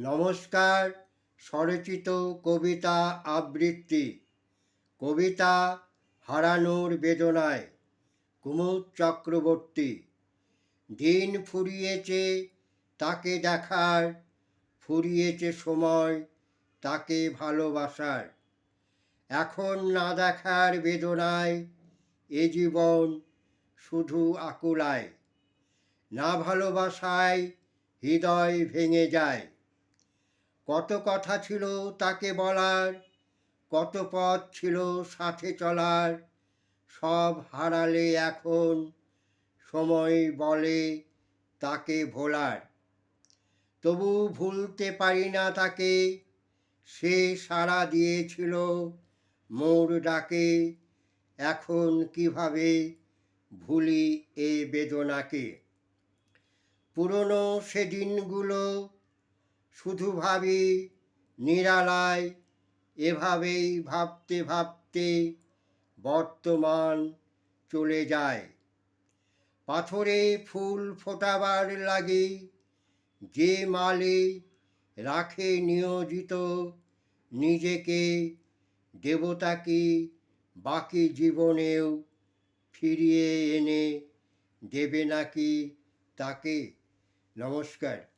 নমস্কার, স্বরচিত কবিতা আবৃত্তি। কবিতা হারানোর বেদনায়, কুমুদ চক্রবর্তী। দিন ফুরিয়েছে, তাকে দেখার। ফুরিয়েছে সময়, তাকে ভালোবাসার। এখন না দেখার বেদনায়, এ জীবন শুধু আকুলায়। না ভালোবাসায়, হৃদয় ভেঙে যায়। কত কথা ছিল তাকে বলার, কত পথ ছিল সাথে চলার, সব হারালে এখন সময় বলে তাকে ভোলার। তবু ভুলতে পারি না তাকে, সে সাড়া দিয়েছিল মোর ডাকে, এখন কীভাবে ভুলি এ বেদনাকে? পুরনো সে দিনগুলো শুধু ভাবি, নিরালায় এভাবেই ভাবতে ভাবতে বর্তমান চলে যায়। পাথরে ফুল ফোটাবার লাগে, যে মালে রাখে নিয়োজিত নিজেকে, দেবতাকে বাকি জীবনেও ফিরিয়ে এনে দেবে নাকি তাকে? নমস্কার।